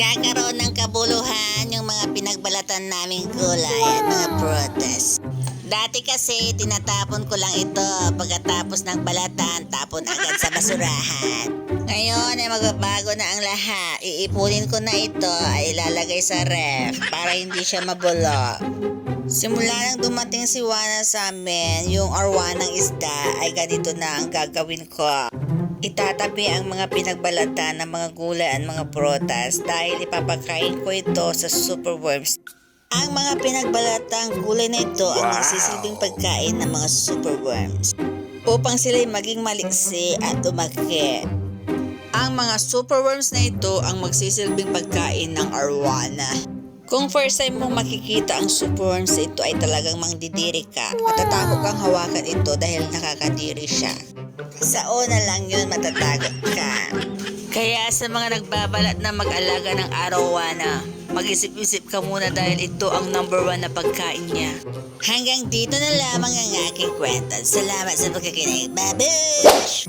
Nagkakaroon ng kabuluhan yung mga pinagbalatan naming gulay at mga prutas. Dati kasi tinatapon ko lang ito pagkatapos ng balatan tapon agad sa basurahan. Ngayon ay magbabago na ang lahat. Iipunin ko na ito ay ilalagay sa ref para hindi siya mabulo. Simula nang dumating si Wana sa amin, yung arwanang isda ay ganito na ang gagawin ko. Itatabi ang mga pinagbalatan ng mga gulay at mga prutas dahil ipapakain ko ito sa superworms. Ang mga pinagbalatang gulay na ito ang magsisilbing pagkain ng mga superworms upang sila'y maging maliksi at umaki. Ang mga superworms na ito ang magsisilbing pagkain ng arwana. Kung first time mong makikita ang superworms ito ay talagang mangdidiri ka. Matatakot kang hawakan ito dahil nakakadiri siya. Sa una lang yun matatakot ka. Kaya sa mga nagbabalat na mag-alaga ng arawana, mag-isip-isip ka muna dahil ito ang number one na pagkain niya. Hanggang dito na lamang ang aking kwento. Salamat sa pagkakinig. Babush!